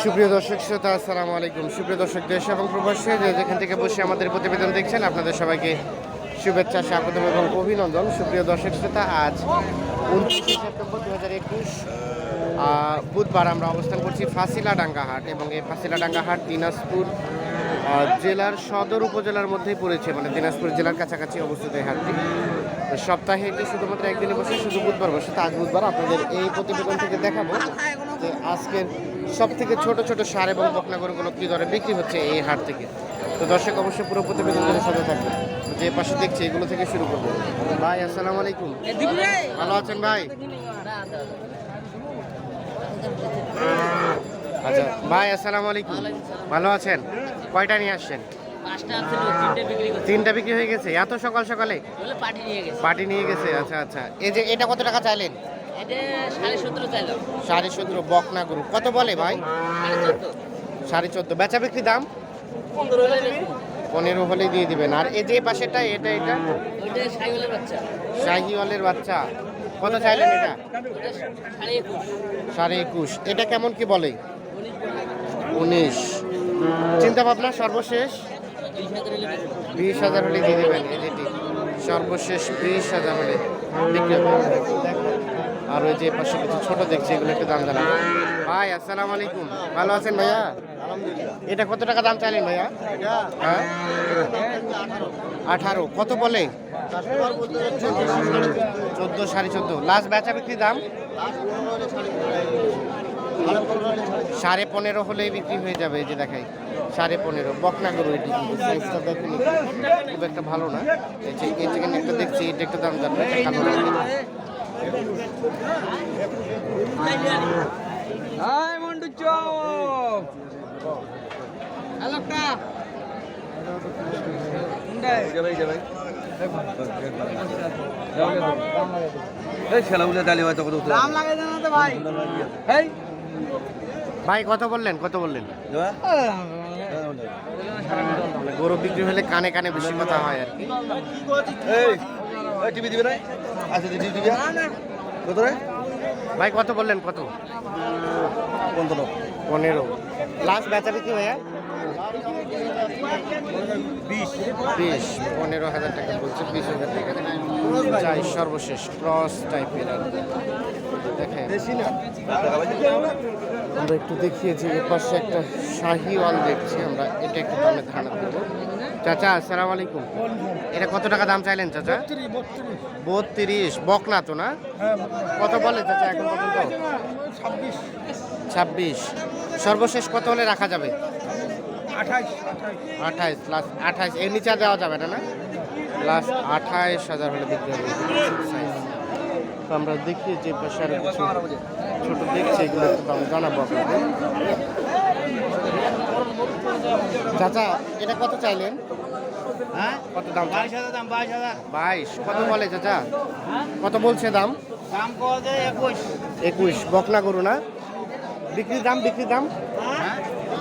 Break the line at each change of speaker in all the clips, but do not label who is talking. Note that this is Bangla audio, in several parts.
সুপ্রিয় দর্শক শ্রোতা, আসসালামু আলাইকুম। সুপ্রিয় দর্শক, দেশ এবং প্রবাসী যেখান থেকে বসে আমাদের প্রতিবেদন দেখছেন, আপনাদের সবাইকে শুভেচ্ছা, স্বাগতম এবং অভিনন্দন। সুপ্রিয় দর্শক শ্রোতা, আজ উনত্রিশে সেপ্টেম্বর দু হাজার একুশ বুধবার আমরা অবস্থান করছি ফাঁসিলাডাঙ্গা হাট এবং এই ফাঁসিলাডাঙ্গা হাট দিনাজপুর জেলার সদর উপজেলার মধ্যেই পড়েছে মানে দিনাজপুর জেলার কাছাকাছি অবস্থিত এই হাটটি। সপ্তাহে এটি শুধুমাত্র একদিনে বসে শুধু বুধবার বসে? তো আজ বুধবার আপনাদের এই প্রতিবেদন থেকে দেখাবো যে আজকের সব থেকে ছোট ছোট সার এবং বকনাগরগুলো কী দরে বিক্রি হচ্ছে এই হাট থেকে? তো দর্শক অবশ্যই পুরো প্রতিবেদন করে সাথে থাকবে যে পাশে দেখছি এগুলো থেকে শুরু করব। ভাই আসসালামু আলাইকুম। ভালো আছেন ভাই? আচ্ছা ভাই আসসালামু আলাইকুম। ভালো আছেন? কয়টা নিয়ে আসছেন?
তিনটে বিক্রি
হয়ে গেছে? এত সকাল সকালে?
পার্টি নিয়ে গেছে।
আচ্ছা আচ্ছা। এই যে এটা কত টাকা চাইলেন?
সাড়ে সতেরো
বকনা গরু। কত বলে ভাই?
সাড়ে চোদ্দ।
বেচা বিক্রি দাম?
পনেরো হলে
দিয়ে দিবেন। আর এই যে পাশেটা এটা এটা? শাহিওয়ালের বাচ্চা। কত চাইলেন এটা?
সাড়ে একুশ।
এটা কেমন কি বলে।
উনিশ।
চিন্তা ভাবনা সর্বশেষ?
বিশ হাজার হলে
দিয়ে দেবেন যেটি সর্বশেষ বিশ হাজার হলে বিক্রি হবে। আর ওই যে পাশে কিছু ছোট দেখছি এগুলো একটু দাম জানাব ভাই আসসালামু আলাইকুম। ভালো আছেন ভাইয়া? এটা কত টাকা দাম চাইলেন ভাইয়া? হ্যাঁ? আঠারো। কত বলে? চোদ্দ সাড়ে চোদ্দ। লাস্ট বেচা বিক্রি দাম? সাড়ে পনেরো হলেই বিক্রি হয়ে যাবে এই যে দেখাই। সাড়ে পনেরো। বকনা গরু এটি কিন্তু সাইজটা দেখেনি খুব একটা ভালো না। এই যে এই একটা দেখছি এটা একটু দাম জানবে
ভাই।
কত বললেন? কত বললেন? মানে গরু বিক্রি হলে কানে কানে বেশি কথা হয় আর কি।
টিভি দিবে না? আচ্ছা টিভি দিবে কত রে
ভাই কত বললেন কত?
পনেরো।
পনেরো। লাস্ট বেচা বিক্রি ভাইয়া?
বিশ।
বিশ। পনেরো হাজার টাকা বলছে বিশ হাজার টাকা। চাই সর্বশেষ ক্রস টাইপের কি। দেখেন। আমরা একটু দেখিয়েছি এর পাশে একটা শাহিওয়াল দেখছি আমরা এটা একটু দামে ধারণা দেবো। চাচা আসসালামু আলাইকুম। এটা কত টাকা দাম চাইলেন চাচা? বত্রিশ বকনা তো না? কত বলে চাচা এখন পর্যন্ত? ছাব্বিশ। সর্বশেষ কত হলে রাখা যাবে? আঠাইশ লাস্ট আঠাইশ এর নিচে দেওয়া যাবে না না? লাস্ট আঠাইশ হাজার হলে বিক্রি হবে। তো আমরা দেখি যে পাশে আরও কিছু ছোট দেখছি এগুলো একটু দাম জানাব আপনাদের। চাচা এটা কত চাইলেন? হ্যাঁ? কত দাম বাইশ হাজার দাম বাইশ হাজার। বাইশ। কত বলে চাচা? কত বলছে দাম?
দাম একুশ।
একুশ। বকনা গরু না? বিক্রির দাম বিক্রির দাম?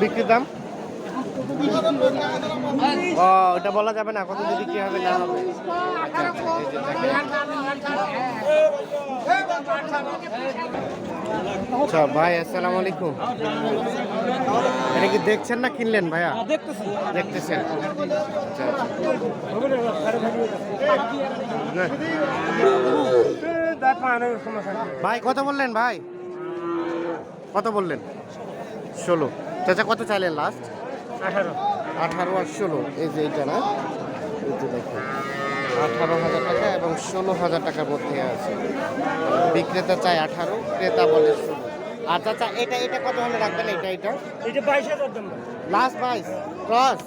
বিক্রির দাম? ও ওটা বলা যাবে না কত দিয়ে বিক্রি হবে না হবে। আচ্ছা, ভাই আসসালামু আলাইকুম। এটা কি দেখছেন না কিনলেন ভাইয়া? দেখতেছেন। আচ্ছা আচ্ছা। ভাই কত বললেন ভাই? কত বললেন? ষোলো। চাচা কত চাইলেন লাস্ট
আঠারো।
আর ষোলো এই যে এইটা না? এই যে দেখুন আঠারো হাজার টাকা এবং ষোলো হাজার টাকার মধ্যে আছে। বিক্রেতা চায় আঠারো ক্রেতা বলে ষোলো। আর চাচা এটা এটা কত হলে রাখবেন? এটা এটা?
এটা বাইশ হাজার দাম।
লাস্ট বাইশ? ক্রস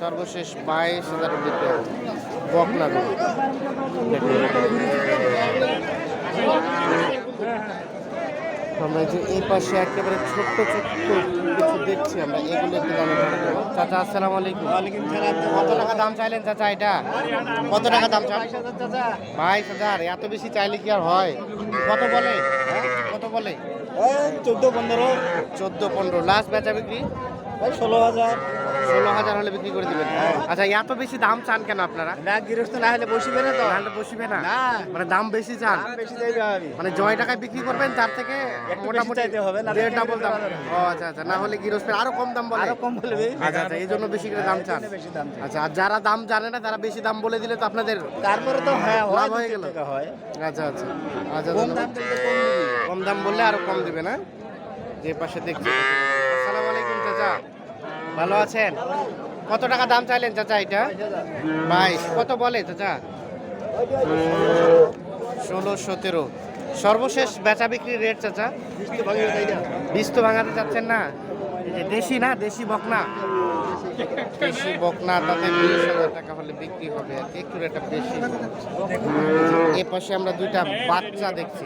সর্বশেষ বাইশ হাজার বিক্রি বকনা গরু। দেখুন। আমরা যে এই পাশে একেবারে ছোট্ট ছোট্ট দেখছি আমরা এগুলো একটু দামে চাচা আসসালামু আলাইকুম। কত টাকা দাম চাইলেন চাচা এটা? কত টাকা দাম চাই? বাইশ হাজার এত বেশি চাইলে কি আর হয়? কত বলে? কত বলে?
চোদ্দ পনেরো।
চোদ্দ পনেরো। লাস্ট বেচা বিক্রি?
ষোলো হাজার।
ষোলো হাজার হলে বিক্রি করে দিবেন। আচ্ছা এত বেশি দাম চান কেন আপনারা?
না গৃহস্থ না হলে বসিবে না তো।
নাহলে বসিবে না। মানে দাম বেশি চান?
বেশি
মানে জয় টাকায় বিক্রি করবেন তার থেকে মোটামুটি
চাইতে হবে, না
দেড় ডাবল দাম। ও আচ্ছা আচ্ছা না হলে গৃহস্থের আরও কম দাম বলে।
আরও কম বলবে
আচ্ছা আচ্ছা এই জন্য বেশি করে দাম চান। আচ্ছা আর যারা দাম জানে না তারা বেশি দাম বলে দিলে তো আপনাদের
তারপরে তো হ্যাঁ
লাভ হয়ে গেল। আচ্ছা আচ্ছা আচ্ছা
কম দাম কম
দাম বললে আরও কম দিবে না? যে পাশে দেখছি। আসসালামু আলাইকুম চাচা। ভালো আছেন? কত টাকা দাম চাইলেন চাচা এটা? বাইশ। কত বলে চাচা? ষোলো, সতেরো। সর্বশেষ বেচা বিক্রির রেট চাচা? বিশ তো ভাঙাতে চাচ্ছেন না? দেশি না? দেশি বকনা? দেশি বকনা, তাতে বিশ হাজার টাকা হলে বিক্রি হবে। একটু রেটটা বেশি। এ পাশে আমরা দুইটা বাচ্চা দেখছি।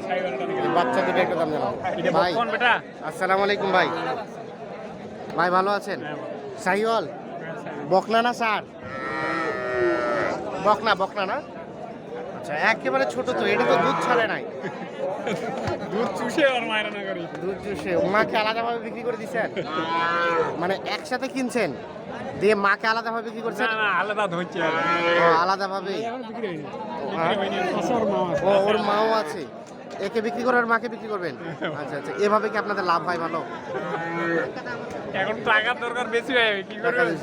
বাচ্চা দুটো একটু দাম জানাব ভাই, আসসালামু আলাইকুম ভাই। ভাই, ভালো আছেন? সাইওয়াল বকনা না স্যার বকনা বকনা না? আচ্ছা একেবারে ছোট তো এটা তো দুধ ছাড়ে নাই।
দুধ চুষে আর মায়ের না করি।
দুধ চুষে মাকে আলাদাভাবে বিক্রি করে দিচ্ছেন মানে একসাথে কিনছেন? দিয়ে মাকে আলাদাভাবে বিক্রি করছেন?
না আলাদা ধরছে
আলাদাভাবে? ও ওর মাও আছে। একে বিক্রি করে আর মাকে বিক্রি করবেন? আচ্ছা আচ্ছা। এভাবে কি আপনাদের লাভ হয় ভালো?
এখন টাকার দরকার বেশি হয় কি
টাকা
করবে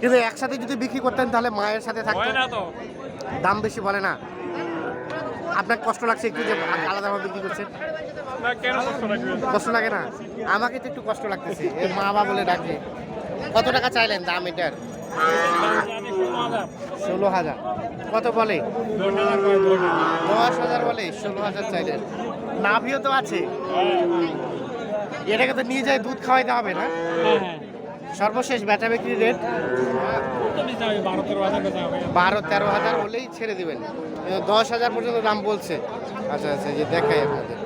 কিন্তু একসাথে যদি বিক্রি করতেন তাহলে মায়ের সাথে থাকতো?
না তো।
দাম বেশি বলে না? আপনার কষ্ট লাগছে একটু যে আলাদাভাবে বিক্রি করছেন?
না কেন কষ্ট
লাগে না? আমাকে তো একটু কষ্ট লাগতেছে। মা বাবা বলে ডাকে। কত টাকা চাইলেন দাম এটার? ষোলো হাজার। কত বলে?
দশ হাজার
বলে ষোলো হাজার চাইলেন নাভিও তো আছে। এটাকে তো নিয়ে যায় দুধ খাওয়াইতে হবে না?
হ্যাঁ হ্যাঁ।
সর্বশেষ বেচা বিক্রি রেট?
বারো তেরো হাজার
হলেই ছেড়ে দেবেন। দশ হাজার পর্যন্ত দাম বলছে। আচ্ছা আচ্ছা যে দেখাই আপনাদের।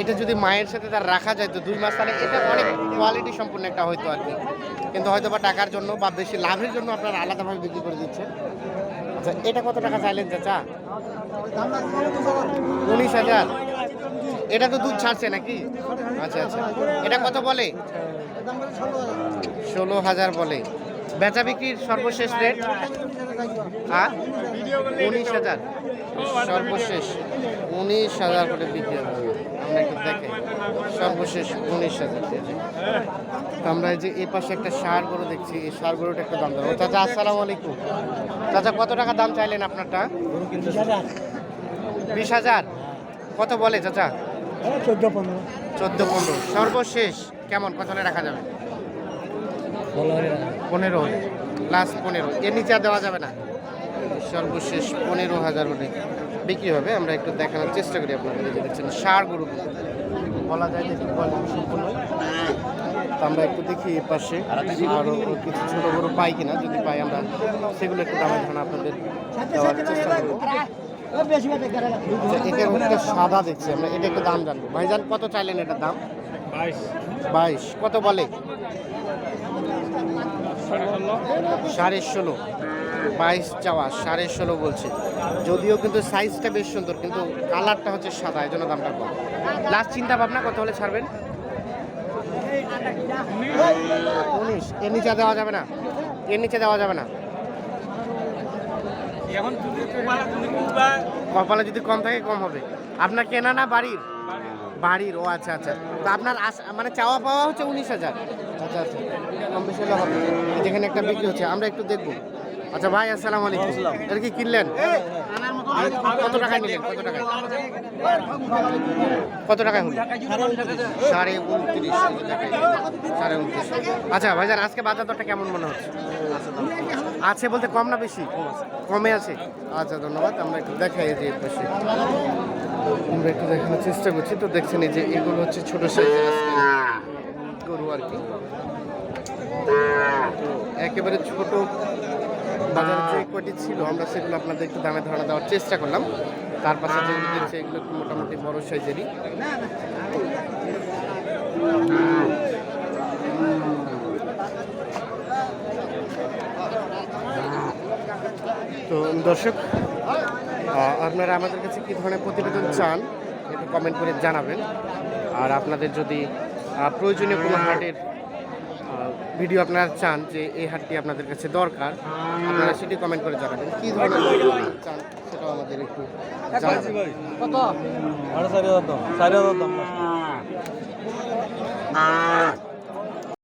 এটা যদি মায়ের সাথে তার রাখা যায় তো দুই মাস তাহলে এটা অনেক কোয়ালিটি সম্পূর্ণ একটা হয়তো আর কি। কিন্তু হয়তো বা টাকার জন্য বা বেশি লাভের জন্য আপনারা আলাদাভাবে বিক্রি করে দিচ্ছেন। আচ্ছা এটা কত টাকা চাইলেন চাচা? উনিশ হাজার। এটা তো দুধ ছাড়ছে নাকি? আচ্ছা আচ্ছা। এটা কত বলে? ষোলো হাজার বলে। বেচা বিক্রির সর্বশেষ রেট হ্যাঁ? উনিশ হাজার। সর্বশেষ। উনিশ হাজার করে বিক্রি হবে। একটু দেখে সর্বশেষ উনিশ হাজার তো আমরা যে এই পাশে একটা সার গরু দেখছি, এই সার গরুটা একটু দাম দেবো চাচা, আসসালামু আলাইকুম। চাচা, কত টাকা দাম চাইলেন আপনারটা? বিশ হাজার। কত বলে চাচা?
চোদ্দ পনেরো।
চোদ্দ পনেরো সর্বশেষ কেমন? কত রাখা যাবে? পনেরো। লাস্ট পনেরো। এর নিচে দেওয়া যাবে না? সর্বশেষ পনেরো হাজার হলে বিক্রি হবে আমরা একটু দেখানোর চেষ্টা করি আপনাদের যে দেখছেন সার গরু বলা যায় যে কোয়ালিটি সম্পূর্ণ। তো আমরা একটু দেখি এ পাশে আরও কিছু ছোটো গরু পাই কিনা যদি পাই আমরা সেগুলো একটু দামে ধারণা আপনাদের দেওয়ার চেষ্টা করব। এটার মধ্যে সাদা দেখছি আমরা এটা একটু দাম জানব। ভাইজান কত চাইলেন এটার দাম?
বাইশ।
বাইশ কত বলে?
সাড়ে ষোলো।
বাইশ চাওয়া সাড়ে ষোলো বলছে। যদিও কিন্তু সাইজটা বেশ সুন্দর কিন্তু কালারটা হচ্ছে সাদা এই জন্য দামটা কম। লাস্ট চিন্তা ভাবনা কত হলে ছাড়বেন? উনিশ এর নিচে দেওয়া যাবে না। এর নিচে দেওয়া যাবে না। কপালে যদি কম থাকে কম হবে। আপনার কেনা না বাড়ির? বাড়ির ও আচ্ছা আচ্ছা। তো আপনার মানে চাওয়া পাওয়া হচ্ছে উনিশ হাজার। আচ্ছা আচ্ছা। কম বেশি হলে হবে। যেখানে একটা বিক্রি হচ্ছে আমরা একটু দেখব। আচ্ছা ভাই, আসসালামু আলাইকুম। এটা কি কিনলেন? কত টাকায় নিলেন? কত টাকায়? কত টাকায় হলো? সাড়ে উনত্রিশ সাড়ে উনত্রিশ আচ্ছা ভাইজান আজকে বাজার দরটা কেমন মনে হচ্ছে? আছে বলতে কম না বেশি? কমে আছে? আচ্ছা ধন্যবাদ। আমরা একটু দেখাই যে এর পাশে। আমরা একটু দেখানোর চেষ্টা করছি। তো দেখছেন এই যে এগুলো হচ্ছে ছোট সাইজের গরু আর কি। একেবারে ছোট বাজারে যে কয়টি ছিল আমরা সেগুলো আপনাদের একটু দামে ধারণা দেওয়ার চেষ্টা করলাম। তার পাশে যেগুলো দেখছি এগুলো একটু মোটামুটি বড় সাইজেরই। তো দর্শক আপনারা আমাদের কাছে কী ধরনের প্রতিবেদন চান একটু কমেন্ট করে জানাবেন। আর আপনাদের যদি প্রয়োজনীয় কোনো হাটের ভিডিও আপনারা চান যে এই হাটটি আপনাদের কাছে দরকার আপনারা সেটি কমেন্ট করে জানাবেন। কী ধরনের ভিডিও চান সেটাও আমাদের একটু
কত?
সাড়ে চারি হাজার দাম চারি হাজার দাম।